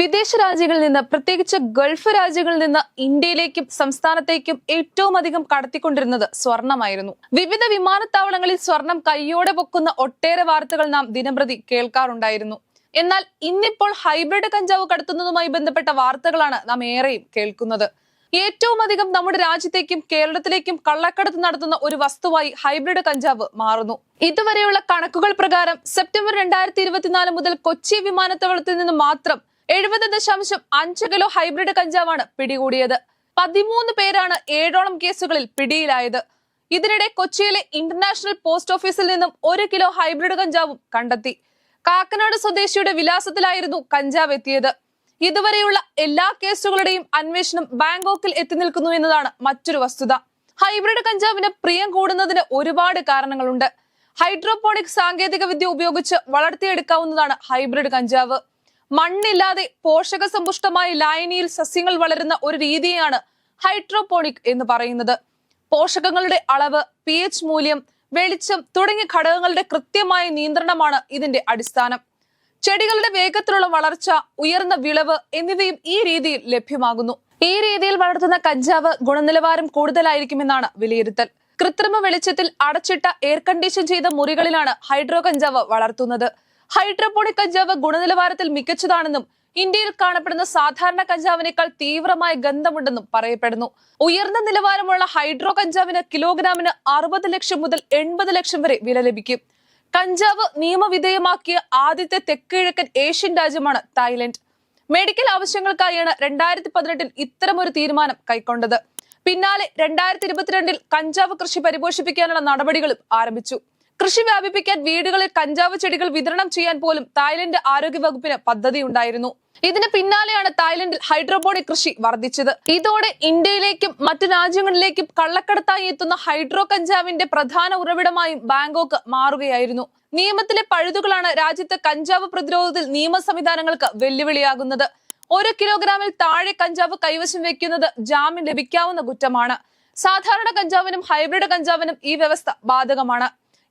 വിദേശ രാജ്യങ്ങളിൽ നിന്ന് പ്രത്യേകിച്ച് ഗൾഫ് രാജ്യങ്ങളിൽ നിന്ന് ഇന്ത്യയിലേക്കും സംസ്ഥാനത്തേക്കും ഏറ്റവും അധികം കടത്തിക്കൊണ്ടിരുന്നത് സ്വർണമായിരുന്നു. വിവിധ വിമാനത്താവളങ്ങളിൽ സ്വർണം കൈയോടെ പൊക്കുന്ന ഒട്ടേറെ വാർത്തകൾ നാം ദിനംപ്രതി കേൾക്കാറുണ്ടായിരുന്നു. എന്നാൽ ഇന്നിപ്പോൾ ഹൈബ്രിഡ് കഞ്ചാവ് കടത്തുന്നതുമായി ബന്ധപ്പെട്ട വാർത്തകളാണ് നാം ഏറെയും കേൾക്കുന്നത്. ഏറ്റവും അധികം നമ്മുടെ രാജ്യത്തേക്കും കേരളത്തിലേക്കും കള്ളക്കടത്ത് നടത്തുന്ന ഒരു വസ്തുവായി ഹൈബ്രിഡ് കഞ്ചാവ് മാറുന്നു. ഇതുവരെയുള്ള കണക്കുകൾ പ്രകാരം സെപ്റ്റംബർ രണ്ടായിരത്തി ഇരുപത്തിനാല് മുതൽ കൊച്ചി വിമാനത്താവളത്തിൽ നിന്ന് മാത്രം എഴുപത് ദശാംശം അഞ്ച് കിലോ ഹൈബ്രിഡ് കഞ്ചാവാണ് പിടികൂടിയത്. പതിമൂന്ന് പേരാണ് ഏഴോളം കേസുകളിൽ പിടിയിലായത്. ഇതിനിടെ കൊച്ചിയിലെ ഇന്റർനാഷണൽ പോസ്റ്റ് ഓഫീസിൽ നിന്നും ഒരു കിലോ ഹൈബ്രിഡ് കഞ്ചാവും കണ്ടെത്തി. കാക്കനാട് സ്വദേശിയുടെ വിലാസത്തിലായിരുന്നു കഞ്ചാവ് എത്തിയത്. ഇതുവരെയുള്ള എല്ലാ കേസുകളുടെയും അന്വേഷണം ബാങ്കോക്കിൽ എത്തി നിൽക്കുന്നു എന്നതാണ് മറ്റൊരു വസ്തുത. ഹൈബ്രിഡ് കഞ്ചാവിന് പ്രിയം കൂടുന്നതിന് ഒരുപാട് കാരണങ്ങളുണ്ട്. ഹൈഡ്രോപോണിക് സാങ്കേതിക ഉപയോഗിച്ച് വളർത്തിയെടുക്കാവുന്നതാണ് ഹൈബ്രിഡ് കഞ്ചാവ്. മണ്ണില്ലാതെ പോഷക സമ്പുഷ്ടമായ ലായനിയിൽ സസ്യങ്ങൾ വളരുന്ന ഒരു രീതിയാണ് ഹൈഡ്രോപോണിക് എന്ന് പറയുന്നത്. പോഷകങ്ങളുടെ അളവ് പി എച്ച് മൂല്യം വെളിച്ചം തുടങ്ങിയ ഘടകങ്ങളുടെ കൃത്യമായ നിയന്ത്രണമാണ് ഇതിന്റെ അടിസ്ഥാനം. ചെടികളുടെ വേഗത്തിലുള്ള വളർച്ച ഉയർന്ന വിളവ് എന്നിവയും ഈ രീതിയിൽ ലഭ്യമാകുന്നു. ഈ രീതിയിൽ വളർത്തുന്ന കഞ്ചാവ് ഗുണനിലവാരം കൂടുതലായിരിക്കുമെന്നാണ് വിലയിരുത്തൽ. കൃത്രിമ വെളിച്ചത്തിൽ അടച്ചിട്ട എയർ കണ്ടീഷൻ ചെയ്ത മുറികളിലാണ് ഹൈഡ്രോ കഞ്ചാവ് വളർത്തുന്നത്. ഹൈഡ്രോപോണിക് കഞ്ചാവ് ഗുണനിലവാരത്തിൽ മികച്ചതാണെന്നും ഇന്ത്യയിൽ കാണപ്പെടുന്ന സാധാരണ കഞ്ചാവിനേക്കാൾ തീവ്രമായ ഗന്ധമുണ്ടെന്നും പറയപ്പെടുന്നു. ഉയർന്ന നിലവാരമുള്ള ഹൈഡ്രോ കഞ്ചാവിന് കിലോഗ്രാമിന് അറുപത് ലക്ഷം മുതൽ എൺപത് ലക്ഷം വരെ വില ലഭിക്കും. കഞ്ചാവ് നിയമവിധേയമാക്കിയ ആദ്യത്തെ തെക്കിഴക്കൻ ഏഷ്യൻ രാജ്യമാണ് തായ്ലൻഡ്. മെഡിക്കൽ ആവശ്യങ്ങൾക്കായാണ് രണ്ടായിരത്തി പതിനെട്ടിൽ ഇത്തരമൊരു തീരുമാനം കൈക്കൊണ്ടത്. പിന്നാലെ രണ്ടായിരത്തി ഇരുപത്തിരണ്ടിൽ കഞ്ചാവ് കൃഷി പരിപോഷിപ്പിക്കാനുള്ള നടപടികളും ആരംഭിച്ചു. കൃഷി വ്യാപിപ്പിക്കാൻ വീടുകളിൽ കഞ്ചാവ് ചെടികൾ വിതരണം ചെയ്യാൻ പോലും തായ്ലൻഡ് ആരോഗ്യ വകുപ്പിന് പദ്ധതിയുണ്ടായിരുന്നു. ഇതിന് പിന്നാലെയാണ് തായ്ലൻഡിൽ ഹൈഡ്രോപോണിക് കൃഷി വർദ്ധിച്ചത്. ഇതോടെ ഇന്ത്യയിലേക്കും മറ്റു രാജ്യങ്ങളിലേക്കും കള്ളക്കടത്തായി എത്തുന്ന ഹൈഡ്രോ കഞ്ചാവിന്റെ പ്രധാന ഉറവിടമായും ബാങ്കോക്ക് മാറുകയായിരുന്നു. നിയമത്തിലെ പഴുതുകളാണ് രാജ്യത്ത് കഞ്ചാവ് പ്രതിരോധത്തിൽ നിയമ സംവിധാനങ്ങൾക്ക് വെല്ലുവിളിയാകുന്നത്. ഒരു കിലോഗ്രാമിൽ താഴെ കഞ്ചാവ് കൈവശം വെക്കുന്നത് ജാമ്യം ലഭിക്കാവുന്ന കുറ്റമാണ്. സാധാരണ കഞ്ചാവിനും ഹൈബ്രിഡ് കഞ്ചാവിനും ഈ വ്യവസ്ഥ ബാധകമാണ്.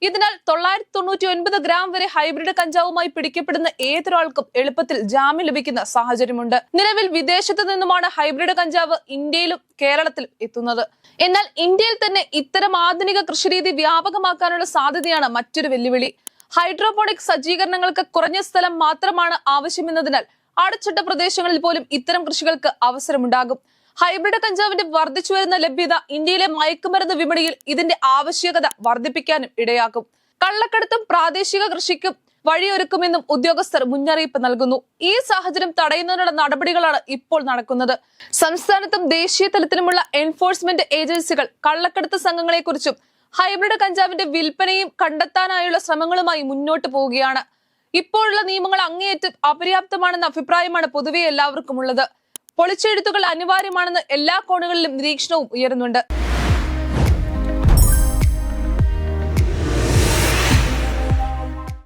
ഇതിനാൽ തൊള്ളായിരത്തി തൊണ്ണൂറ്റി ഒൻപത് ഗ്രാം വരെ ഹൈബ്രിഡ് കഞ്ചാവുമായി പിടിക്കപ്പെടുന്ന ഏതൊരാൾക്കും എളുപ്പത്തിൽ ജാമ്യം ലഭിക്കുന്ന സാഹചര്യമുണ്ട്. നിലവിൽ വിദേശത്തു നിന്നുമാണ് ഹൈബ്രിഡ് കഞ്ചാവ് ഇന്ത്യയിലും കേരളത്തിലും എത്തുന്നത്. എന്നാൽ ഇന്ത്യയിൽ തന്നെ ഇത്തരം ആധുനിക കൃഷിരീതി വ്യാപകമാക്കാനുള്ള സാധ്യതയാണ് മറ്റൊരു വെല്ലുവിളി. ഹൈഡ്രോപോണിക് സജ്ജീകരണങ്ങൾക്ക് കുറഞ്ഞ സ്ഥലം മാത്രമാണ് ആവശ്യമെന്നതിനാൽ അടച്ചിട്ട പ്രദേശങ്ങളിൽ പോലും ഇത്തരം കൃഷികൾക്ക് അവസരമുണ്ടാകും. ഹൈബ്രിഡ് കഞ്ചാവിന്റെ വർദ്ധിച്ചു വരുന്ന ലഭ്യത ഇന്ത്യയിലെ മയക്കുമരുന്ന് വിപണിയിൽ ഇതിന്റെ ആവശ്യകത വർദ്ധിപ്പിക്കാനും ഇടയാക്കും. കള്ളക്കടത്തും പ്രാദേശിക കൃഷിക്കും വഴിയൊരുക്കുമെന്നും ഉദ്യോഗസ്ഥർ മുന്നറിയിപ്പ് നൽകുന്നു. ഈ സാഹചര്യം തടയുന്നതിനുള്ള നടപടികളാണ് ഇപ്പോൾ നടക്കുന്നത്. സംസ്ഥാനത്തും ദേശീയ തലത്തിലുമുള്ള എൻഫോഴ്സ്മെന്റ് ഏജൻസികൾ കള്ളക്കടത്ത് സംഘങ്ങളെക്കുറിച്ചും ഹൈബ്രിഡ് കഞ്ചാവിന്റെ വിൽപ്പനയും കണ്ടെത്താനായുള്ള ശ്രമങ്ങളുമായി മുന്നോട്ട് പോവുകയാണ്. ഇപ്പോഴുള്ള നിയമങ്ങൾ അങ്ങേയറ്റം അപര്യാപ്തമാണെന്ന അഭിപ്രായമാണ് പൊതുവെ എല്ലാവർക്കും ഉള്ളത് പൊളിച്ചെഴുത്തുകൾ അനിവാര്യമാണെന്ന് എല്ലാ കോണുകളിലും നിരീക്ഷണവും ഉയരുന്നുണ്ട്.